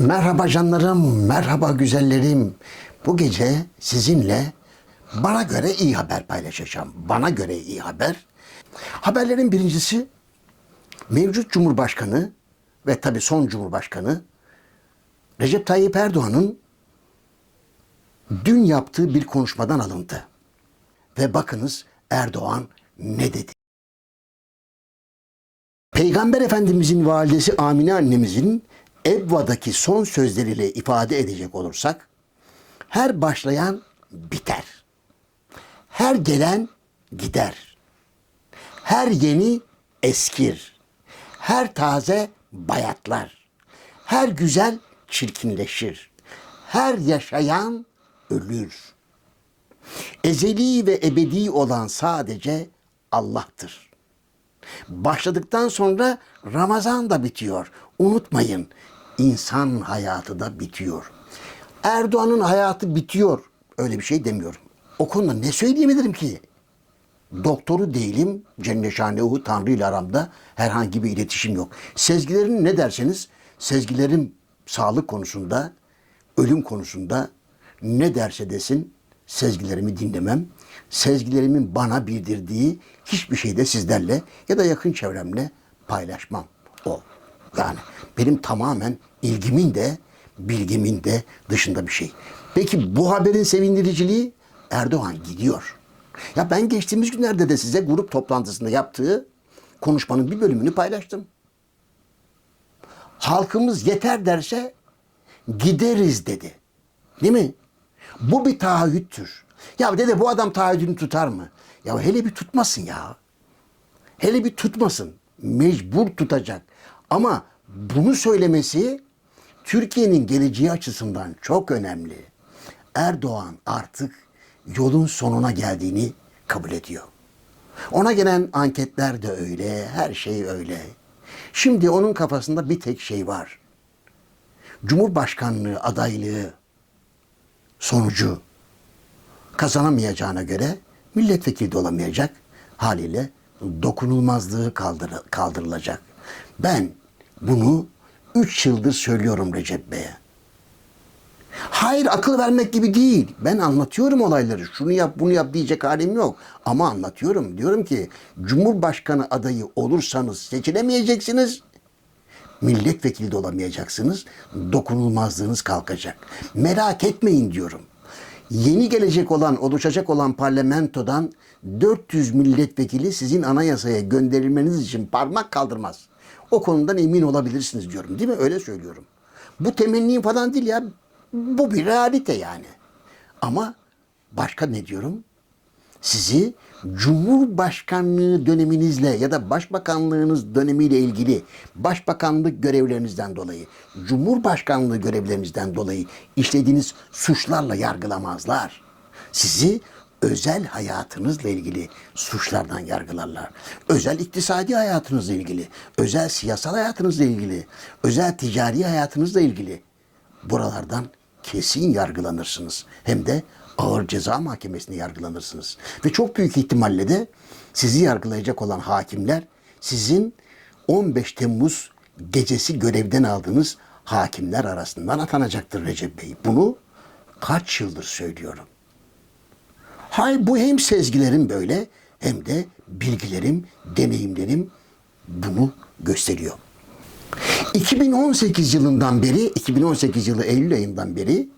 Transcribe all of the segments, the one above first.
Merhaba canlarım, merhaba güzellerim. Bu gece sizinle bana göre iyi haber paylaşacağım. Bana göre iyi haber. Haberlerin birincisi mevcut Cumhurbaşkanı ve tabii son Cumhurbaşkanı Recep Tayyip Erdoğan'ın dün yaptığı bir konuşmadan alındı. Ve bakınız Erdoğan ne dedi? Peygamber Efendimizin validesi Amine annemizin Ebva'daki son sözleriyle ifade edecek olursak, her başlayan biter. Her gelen gider. Her yeni eskir. Her taze bayatlar. Her güzel çirkinleşir. Her yaşayan ölür. Ezeli ve ebedi olan sadece Allah'tır. Başladıktan sonra Ramazan da bitiyor. Unutmayın insan hayatı da bitiyor. Erdoğan'ın hayatı bitiyor. Öyle bir şey demiyorum. O konuda ne söyleyebilirim ki? Doktoru değilim. Celle Şanehu Tanrı ile aramda herhangi bir iletişim yok. Sezgilerin ne derseniz sezgilerim sağlık konusunda, ölüm konusunda ne derse desin sezgilerimi dinlemem. Sezgilerimin bana bildirdiği hiçbir şey de sizlerle ya da yakın çevremle paylaşmam. O. Yani benim tamamen ilgimin de bilgimin de dışında bir şey. Peki bu haberin sevindiriciliği Erdoğan gidiyor. Ya ben geçtiğimiz günlerde de size grup toplantısında yaptığı konuşmanın bir bölümünü paylaştım. Halkımız yeter derse gideriz dedi. Değil mi? Bu bir taahhüttür. Ya dede bu adam taahhüdünü tutar mı? Ya hele bir tutmasın ya. Hele bir tutmasın. Mecbur tutacak. Ama bunu söylemesi Türkiye'nin geleceği açısından çok önemli. Erdoğan artık yolun sonuna geldiğini kabul ediyor. Ona gelen anketler de öyle, her şey öyle. Şimdi onun kafasında bir tek şey var. Cumhurbaşkanlığı adaylığı sonucu kazanamayacağına göre milletvekili de olamayacak. Haliyle dokunulmazlığı kaldır, kaldırılacak. Ben bunu 3 yıldır söylüyorum Recep Bey'e. Hayır akıl vermek gibi değil. Ben anlatıyorum olayları. Şunu yap bunu yap diyecek halim yok. Ama anlatıyorum. Diyorum ki Cumhurbaşkanı adayı olursanız seçilemeyeceksiniz. Milletvekili de olamayacaksınız. Dokunulmazlığınız kalkacak. Merak etmeyin diyorum. Yeni gelecek olan, oluşacak olan parlamentodan 400 milletvekili sizin anayasaya gönderilmeniz için parmak kaldırmaz. O konudan emin olabilirsiniz diyorum. Değil mi? Öyle söylüyorum. Bu temenni falan değil ya. Bu bir realite yani. Ama başka ne diyorum? Sizi Cumhurbaşkanlığı döneminizle ya da Başbakanlığınız dönemiyle ilgili başbakanlık görevlerinizden dolayı, Cumhurbaşkanlığı görevlerinizden dolayı işlediğiniz suçlarla yargılamazlar. Sizi özel hayatınızla ilgili suçlardan yargılarlar. Özel iktisadi hayatınızla ilgili, özel siyasal hayatınızla ilgili, özel ticari hayatınızla ilgili buralardan kesin yargılanırsınız. Hem de ağır ceza mahkemesinde yargılanırsınız. Ve çok büyük ihtimalle de sizi yargılayacak olan hakimler sizin 15 Temmuz gecesi görevden aldığınız hakimler arasından atanacaktır Recep Bey. Bunu kaç yıldır söylüyorum. Hay bu hem sezgilerim böyle hem de bilgilerim, deneyimlerim bunu gösteriyor. 2018 yılından beri, 2018 yılı Eylül ayından beri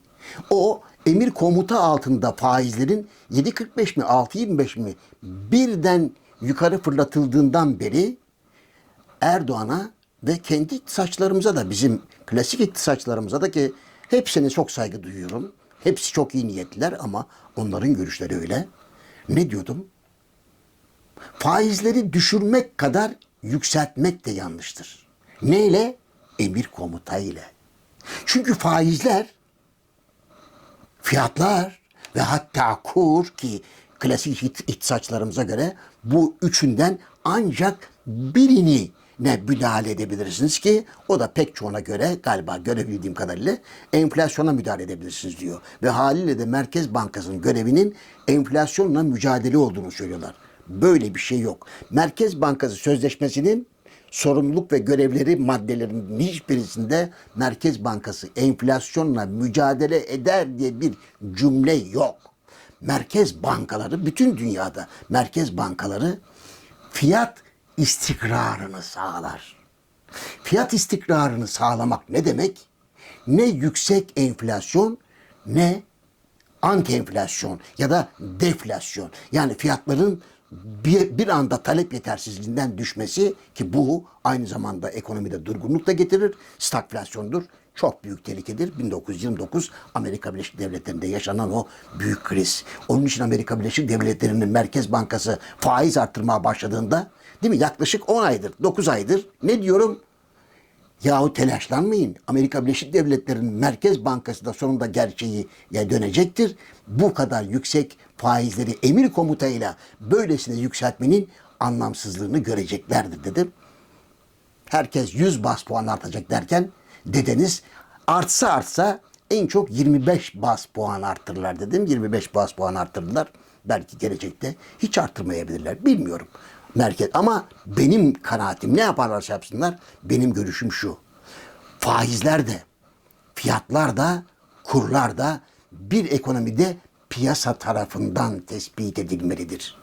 o emir komuta altında faizlerin 7.45 mi 6.25 mi birden yukarı fırlatıldığından beri Erdoğan'a ve kendi iktisatçılarımıza da bizim klasik iktisatçılarımıza da ki hepsine çok saygı duyuyorum. Hepsi çok iyi niyetliler ama onların görüşleri öyle. Ne diyordum? Faizleri düşürmek kadar yükseltmek de yanlıştır. Neyle? Emir komuta ile. Çünkü faizler fiyatlar ve hatta kur ki klasik iktisatçılarımıza göre bu üçünden ancak birini ne müdahale edebilirsiniz ki o da pek çoğuna göre galiba görebildiğim kadarıyla enflasyona müdahale edebilirsiniz diyor. Ve haliyle de Merkez Bankası'nın görevinin enflasyonla mücadele olduğunu söylüyorlar. Böyle bir şey yok. Merkez Bankası sözleşmesinin sorumluluk ve görevleri maddelerinin hiçbirisinde Merkez Bankası enflasyonla mücadele eder diye bir cümle yok. Merkez bankaları bütün dünyada merkez bankaları fiyat istikrarını sağlar. Fiyat istikrarını sağlamak ne demek? Ne yüksek enflasyon ne anti enflasyon ya da deflasyon. Yani fiyatların bir, bir anda talep yetersizliğinden düşmesi ki bu aynı zamanda ekonomide durgunluk da getirir. Stagflasyondur. Çok büyük tehlikedir. 1929 Amerika Birleşik Devletleri'nde yaşanan o büyük kriz. Onun için Amerika Birleşik Devletleri'nin Merkez Bankası faiz arttırmaya başladığında değil mi? Yaklaşık 10 aydır, 9 aydır ne diyorum? Yahu telaşlanmayın. Amerika Birleşik Devletleri'nin Merkez Bankası da sonunda gerçeği dönecektir. Bu kadar yüksek faizleri emir komutayla böylesine yükseltmenin anlamsızlığını göreceklerdir dedim. Herkes 100 bas puan artacak derken dedeniz artsa artsa en çok 25 bas puan arttırırlar dedim. 25 bas puan arttırdılar. Belki gelecekte hiç arttırmayabilirler. Bilmiyorum. Merkez ama benim kanaatim ne yaparlarsa yapsınlar benim görüşüm şu. Faizler de fiyatlar da kurlar da bir ekonomide piyasa tarafından tespit edilmelidir.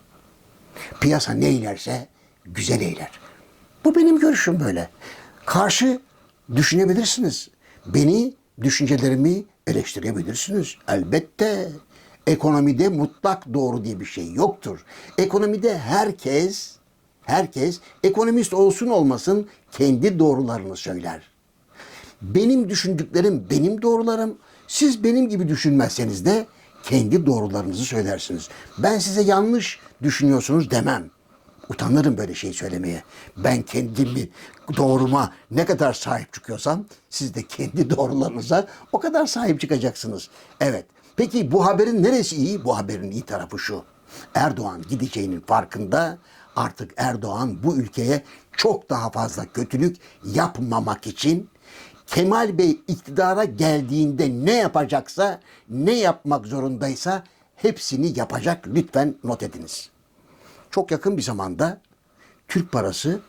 Piyasa ne eylerse güzel eyler. Bu benim görüşüm böyle. Karşı düşünebilirsiniz. Beni, düşüncelerimi eleştirebilirsiniz. Elbette. Ekonomide mutlak doğru diye bir şey yoktur. Ekonomide herkes, herkes ekonomist olsun olmasın kendi doğrularını söyler. Benim düşündüklerim benim doğrularım. Siz benim gibi düşünmezseniz de kendi doğrularınızı söylersiniz. Ben size yanlış düşünüyorsunuz demem. Utanırım böyle şey söylemeye. Ben kendimi doğruma ne kadar sahip çıkıyorsam siz de kendi doğrularınıza o kadar sahip çıkacaksınız. Evet. Peki bu haberin neresi iyi? Bu haberin iyi tarafı şu. Erdoğan gideceğinin farkında. Artık Erdoğan bu ülkeye çok daha fazla kötülük yapmamak için Kemal Bey iktidara geldiğinde ne yapacaksa, ne yapmak zorundaysa hepsini yapacak. Lütfen not ediniz. Çok yakın bir zamanda Türk parası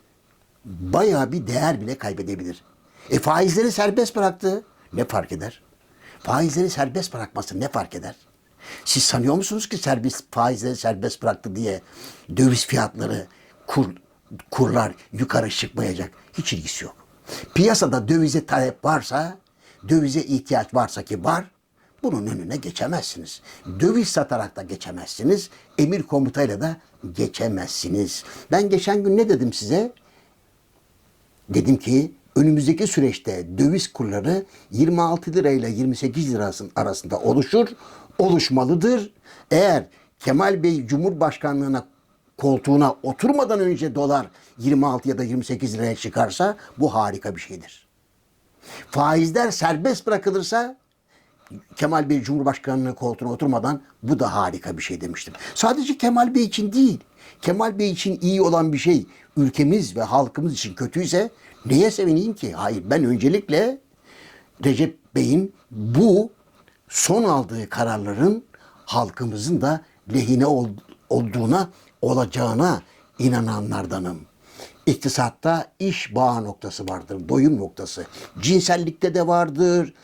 bayağı bir değer bile kaybedebilir. E faizleri serbest bıraktı. Ne fark eder? Faizleri serbest bırakması ne fark eder? Siz sanıyor musunuz ki serbest faizleri serbest bıraktı diye döviz fiyatları, kur, kurlar yukarı çıkmayacak? Hiç ilgisi yok. Piyasada dövize talep varsa, dövize ihtiyaç varsa ki var, bunun önüne geçemezsiniz. Döviz satarak da geçemezsiniz. Emir komutayla da geçemezsiniz. Ben geçen gün ne dedim size? Dedim ki önümüzdeki süreçte döviz kurları 26 lira ile 28 lirasının arasında oluşur, oluşmalıdır. Eğer Kemal Bey Cumhurbaşkanlığına koltuğuna oturmadan önce dolar 26 ya da 28 liraya çıkarsa bu harika bir şeydir. Faizler serbest bırakılırsa Kemal Bey Cumhurbaşkanlığı koltuğuna oturmadan bu da harika bir şey demiştim. Sadece Kemal Bey için değil. Kemal Bey için iyi olan bir şey ülkemiz ve halkımız için kötüyse neye sevineyim ki? Hayır ben öncelikle Recep Bey'in bu son aldığı kararların halkımızın da lehine ol- olduğuna olacağına inananlardanım. İktisatta iş bağ noktası vardır, doyum noktası. Cinsellikte de vardır,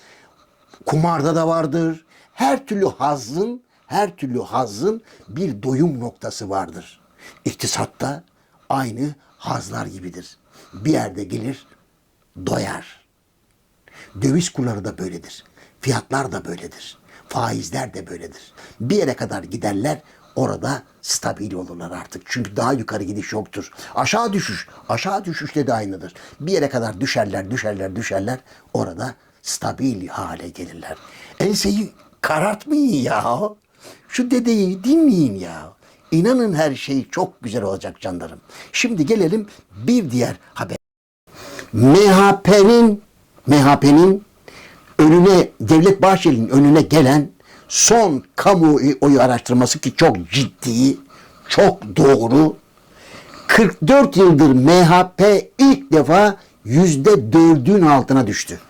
kumarda da vardır. Her türlü hazzın, her türlü hazzın bir doyum noktası vardır. İktisatta aynı hazlar gibidir. Bir yerde gelir, doyar. Döviz kurları da böyledir. Fiyatlar da böyledir. Faizler de böyledir. Bir yere kadar giderler, orada stabil olurlar artık. Çünkü daha yukarı gidiş yoktur. Aşağı düşüş, aşağı düşüşte de aynıdır. Bir yere kadar düşerler, düşerler, düşerler. Orada stabil hale gelirler. Enseyi karartmayın ya. Şu dedeyi dinleyin ya. İnanın her şey çok güzel olacak canlarım. Şimdi gelelim bir diğer haber. MHP'nin MHP'nin önüne Devlet Bahçeli'nin önüne gelen son kamuoyu araştırması ki çok ciddi, çok doğru. 44 yıldır MHP ilk defa yüzde dördün altına düştü.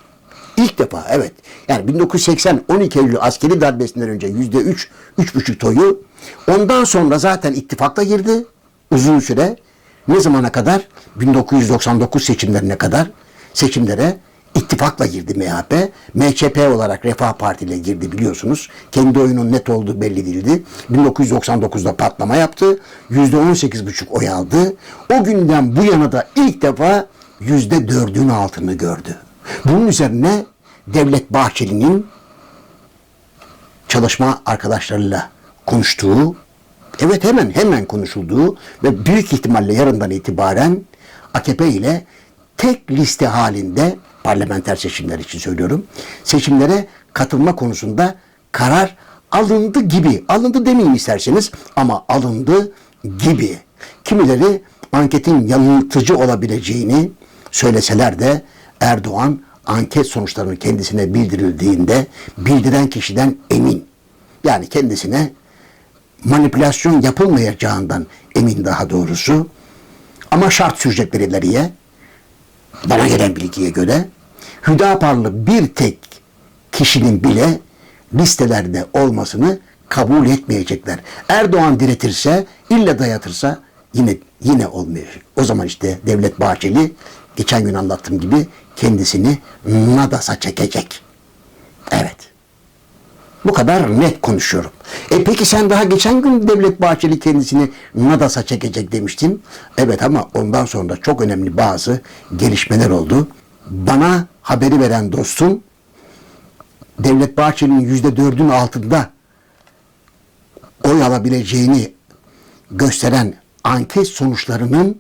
İlk defa evet. Yani 1980 12 Eylül askeri darbesinden önce yüzde üç, üç buçuk toyu. Ondan sonra zaten ittifakta girdi uzun süre. Ne zamana kadar? 1999 seçimlerine kadar seçimlere ittifakla girdi MHP. MHP olarak Refah Parti ile girdi biliyorsunuz. Kendi oyunun net olduğu belli değildi. 1999'da patlama yaptı. %18,5 oy aldı. O günden bu yana da ilk defa %4'ün altını gördü. Bunun üzerine Devlet Bahçeli'nin çalışma arkadaşlarıyla konuştuğu, evet hemen hemen konuşulduğu ve büyük ihtimalle yarından itibaren AKP ile tek liste halinde parlamenter seçimler için söylüyorum. Seçimlere katılma konusunda karar alındı gibi. Alındı demeyin isterseniz ama alındı gibi. Kimileri anketin yanıltıcı olabileceğini söyleseler de Erdoğan anket sonuçlarının kendisine bildirildiğinde bildiren kişiden emin. Yani kendisine manipülasyon yapılmayacağından emin daha doğrusu. Ama şart sürecekler ileriye. Bana gelen bilgiye göre Hüdaparlı bir tek kişinin bile listelerde olmasını kabul etmeyecekler. Erdoğan diretirse, illa dayatırsa yine yine olmayacak. O zaman işte Devlet Bahçeli geçen gün anlattığım gibi kendisini Nadas'a çekecek. Evet. Bu kadar net konuşuyorum. E peki sen daha geçen gün Devlet Bahçeli kendisini Nadas'a çekecek demiştin. Evet ama ondan sonra çok önemli bazı gelişmeler oldu. Bana haberi veren dostum Devlet Bahçeli'nin yüzde dördün altında oy alabileceğini gösteren anket sonuçlarının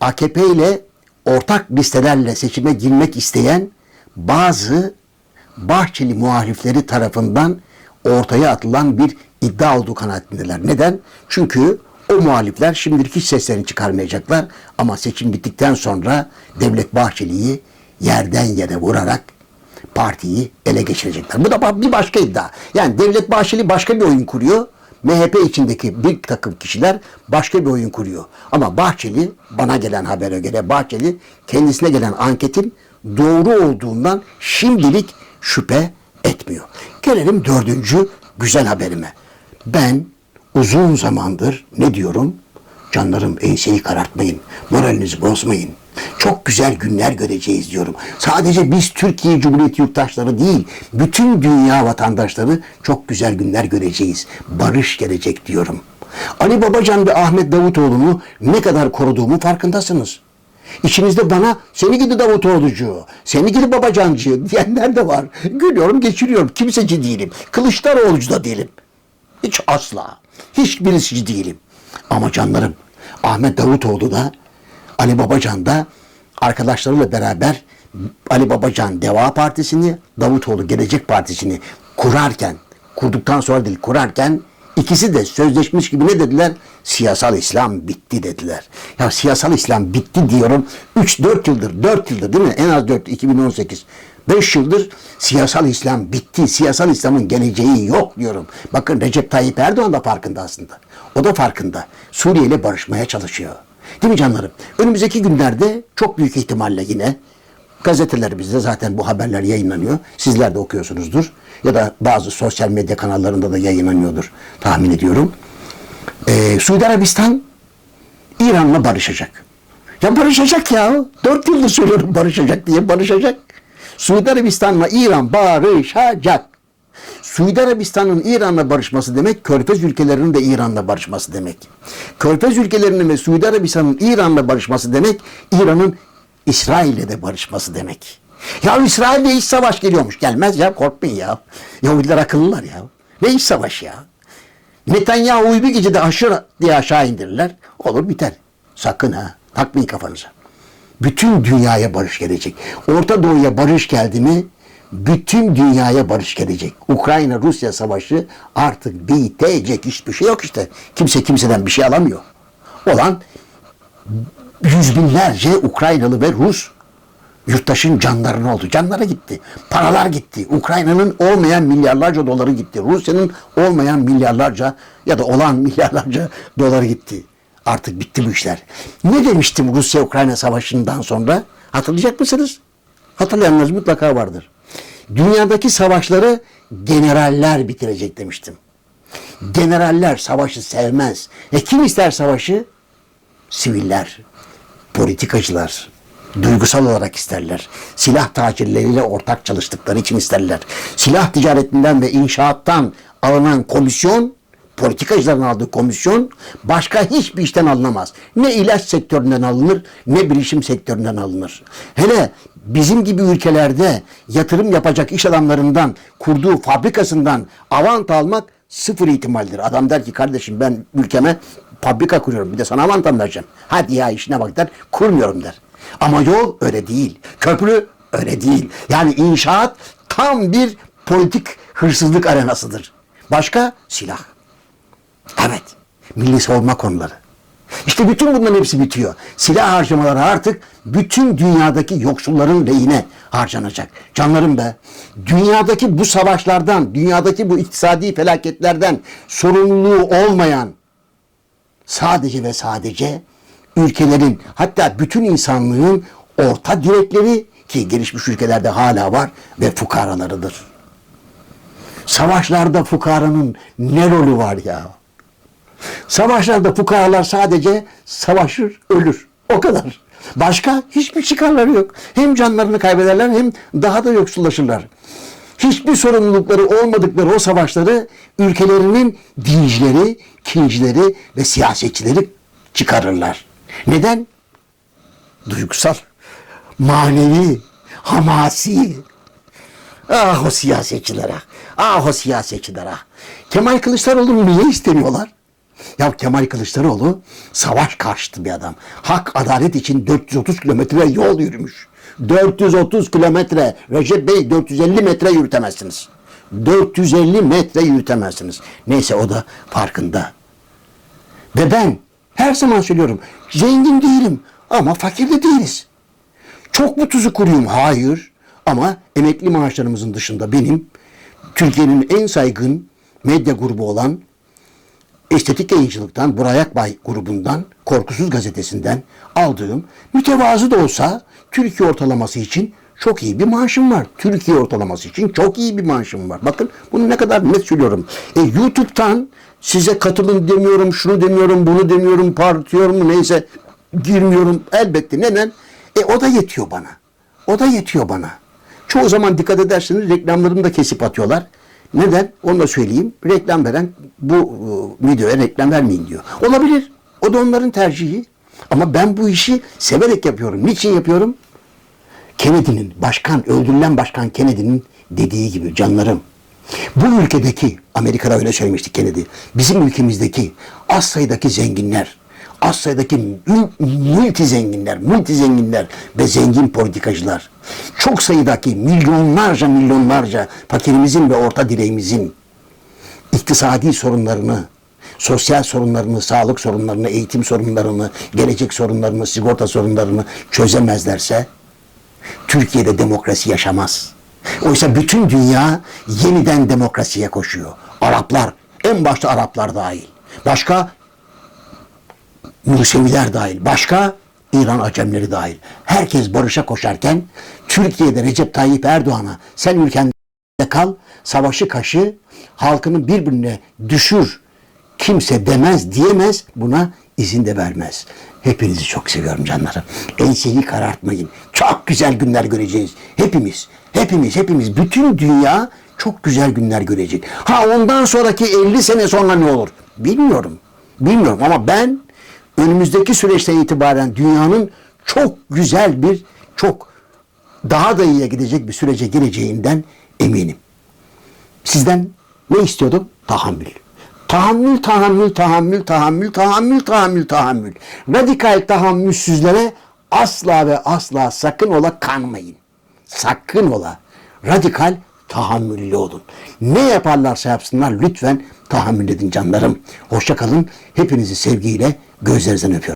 AKP ile ortak listelerle seçime girmek isteyen bazı Bahçeli muhalifleri tarafından ortaya atılan bir iddia olduğu kanaatindeler. Neden? Çünkü o muhalifler şimdilik hiç seslerini çıkarmayacaklar ama seçim bittikten sonra Devlet Bahçeli'yi yerden yere vurarak partiyi ele geçirecekler. Bu da bir başka iddia. Yani Devlet Bahçeli başka bir oyun kuruyor. MHP içindeki bir takım kişiler başka bir oyun kuruyor. Ama Bahçeli, bana gelen habere göre Bahçeli kendisine gelen anketin doğru olduğundan şimdilik şüphe etmiyor. Gelelim dördüncü güzel haberime. Ben uzun zamandır ne diyorum? Canlarım enseyi karartmayın, moralinizi bozmayın. Çok güzel günler göreceğiz diyorum. Sadece biz Türkiye Cumhuriyeti yurttaşları değil, bütün dünya vatandaşları çok güzel günler göreceğiz. Barış gelecek diyorum. Ali Babacan ve Ahmet Davutoğlu'nu ne kadar koruduğumu farkındasınız. İçinizde bana seni gidi Davutoğlu'cu, seni gidi Babacancı diyenler de var. Gülüyorum geçiriyorum. Kimseci değilim. Kılıçdaroğlu'cu da değilim. Hiç asla. Hiçbirisi değilim. Ama canlarım Ahmet Davutoğlu da Ali Babacan da arkadaşlarıyla beraber Ali Babacan Deva Partisi'ni, Davutoğlu Gelecek Partisi'ni kurarken, kurduktan sonra değil kurarken ikisi de sözleşmiş gibi ne dediler? Siyasal İslam bitti dediler. Ya siyasal İslam bitti diyorum. 3-4 yıldır, 4 yıldır değil mi? En az 4, 2018. 5 yıldır siyasal İslam bitti. Siyasal İslam'ın geleceği yok diyorum. Bakın Recep Tayyip Erdoğan da farkında aslında. O da farkında. Suriye ile barışmaya çalışıyor. Değil mi canlarım? Önümüzdeki günlerde çok büyük ihtimalle yine gazetelerimizde zaten bu haberler yayınlanıyor. Sizler de okuyorsunuzdur. Ya da bazı sosyal medya kanallarında da yayınlanıyordur tahmin ediyorum. Ee, Suudi Arabistan İran'la barışacak. Ya barışacak ya. Dört yıldır söylüyorum barışacak diye barışacak. Suudi Arabistan'la İran barışacak. Suudi Arabistan'ın İran'la barışması demek, Körfez ülkelerinin de İran'la barışması demek. Körfez ülkelerinin ve Suudi Arabistan'ın İran'la barışması demek, İran'ın İsrail'le de barışması demek. Ya İsrail'le iç savaş geliyormuş. Gelmez ya korkmayın ya. Yahudiler akıllılar ya. Ne iç savaş ya? Netanyahu'yu bir gecede aşırı diye aşağı indirirler. Olur biter. Sakın ha. Takmayın kafanıza. Bütün dünyaya barış gelecek. Orta Doğu'ya barış geldi mi bütün dünyaya barış gelecek. Ukrayna-Rusya savaşı artık bitecek. Hiçbir şey yok işte. Kimse kimseden bir şey alamıyor. Olan yüz binlerce Ukraynalı ve Rus yurttaşın canlarına oldu. Canlara gitti. Paralar gitti. Ukrayna'nın olmayan milyarlarca doları gitti. Rusya'nın olmayan milyarlarca ya da olan milyarlarca doları gitti. Artık bitti bu işler. Ne demiştim Rusya-Ukrayna savaşından sonra? Hatırlayacak mısınız? Hatırlayanlarınız mutlaka vardır. Dünyadaki savaşları generaller bitirecek demiştim. Generaller savaşı sevmez. E kim ister savaşı? siviller, politikacılar duygusal olarak isterler. Silah tacirleriyle ortak çalıştıkları için isterler. Silah ticaretinden ve inşaattan alınan komisyon politikacıların aldığı komisyon başka hiçbir işten alınamaz. Ne ilaç sektöründen alınır ne bilişim sektöründen alınır. Hele bizim gibi ülkelerde yatırım yapacak iş adamlarından kurduğu fabrikasından avant almak sıfır ihtimaldir. Adam der ki kardeşim ben ülkeme fabrika kuruyorum bir de sana avantam vereceğim. Hadi ya işine bak der kurmuyorum der. Ama yol öyle değil. Köprü öyle değil. Yani inşaat tam bir politik hırsızlık arenasıdır. Başka silah. Evet. Milli savunma konuları. İşte bütün bunların hepsi bitiyor. Silah harcamaları artık bütün dünyadaki yoksulların lehine harcanacak. Canlarım be, dünyadaki bu savaşlardan, dünyadaki bu iktisadi felaketlerden sorumluluğu olmayan sadece ve sadece ülkelerin hatta bütün insanlığın orta direkleri ki gelişmiş ülkelerde hala var ve fukaralarıdır. Savaşlarda fukaranın ne rolü var ya? Savaşlarda fukaralar sadece savaşır, ölür. O kadar. Başka hiçbir çıkarları yok. Hem canlarını kaybederler hem daha da yoksullaşırlar. Hiçbir sorumlulukları olmadıkları o savaşları ülkelerinin dincileri, kincileri ve siyasetçileri çıkarırlar. Neden? Duygusal, manevi, hamasi. Ah o siyasetçilere, ah o siyasetçilere. Kemal Kılıçdaroğlu'nu niye istemiyorlar? Ya Kemal Kılıçdaroğlu savaş karşıtı bir adam. Hak, adalet için 430 kilometre yol yürümüş. 430 kilometre. Recep Bey 450 metre yürütemezsiniz. 450 metre yürütemezsiniz. Neyse o da farkında. Ve ben her zaman söylüyorum zengin değilim ama fakir de değiliz. Çok mu tuzu kuruyum? Hayır. Ama emekli maaşlarımızın dışında benim Türkiye'nin en saygın medya grubu olan Estetik Yayıncılık'tan, Buray Akbay grubundan, Korkusuz Gazetesi'nden aldığım mütevazı da olsa Türkiye ortalaması için çok iyi bir maaşım var. Türkiye ortalaması için çok iyi bir maaşım var. Bakın bunu ne kadar net söylüyorum. E, YouTube'dan size katılın demiyorum, şunu demiyorum, bunu demiyorum, partiyorum neyse girmiyorum. Elbette neden? E o da yetiyor bana. O da yetiyor bana. Çoğu zaman dikkat ederseniz reklamlarını da kesip atıyorlar. Neden? Onu da söyleyeyim. Reklam veren bu e, videoya reklam vermeyin diyor. Olabilir. O da onların tercihi. Ama ben bu işi severek yapıyorum. Niçin yapıyorum? Kennedy'nin, başkan, öldürülen başkan Kennedy'nin dediği gibi canlarım. Bu ülkedeki, Amerika'da öyle söylemişti Kennedy, bizim ülkemizdeki az sayıdaki zenginler, mül- multi zenginler, multi zenginler ve zengin politikacılar, çok sayıdaki milyonlarca milyonlarca fakirimizin ve orta direğimizin iktisadi sorunlarını, sosyal sorunlarını, sağlık sorunlarını, eğitim sorunlarını, gelecek sorunlarını, sigorta sorunlarını çözemezlerse Türkiye'de demokrasi yaşamaz. Oysa bütün dünya yeniden demokrasiye koşuyor. Araplar, en başta Araplar dahil. Başka Museviler dahil. Başka İran Acemleri dahil. Herkes barışa koşarken Türkiye'de Recep Tayyip Erdoğan'a sen ülkende kal, savaşı kaşı, halkını birbirine düşür. Kimse demez, diyemez, buna izin de vermez. Hepinizi çok seviyorum canlarım. Enseyi karartmayın. Çok güzel günler göreceğiz. Hepimiz, hepimiz, hepimiz. Bütün dünya çok güzel günler görecek. Ha ondan sonraki 50 sene sonra ne olur? Bilmiyorum. Bilmiyorum ama ben önümüzdeki süreçten itibaren dünyanın çok güzel bir, çok daha da iyiye gidecek bir sürece gireceğinden eminim. Sizden ne istiyordum? Tahammül. Tahammül, tahammül, tahammül, tahammül, tahammül, tahammül, tahammül. Radikal tahammülsüzlere asla ve asla sakın ola kanmayın. Sakın ola. Radikal tahammüllü olun. Ne yaparlarsa yapsınlar lütfen tahammül edin canlarım. Hoşça kalın. Hepinizi sevgiyle gözlerinizden öpüyorum.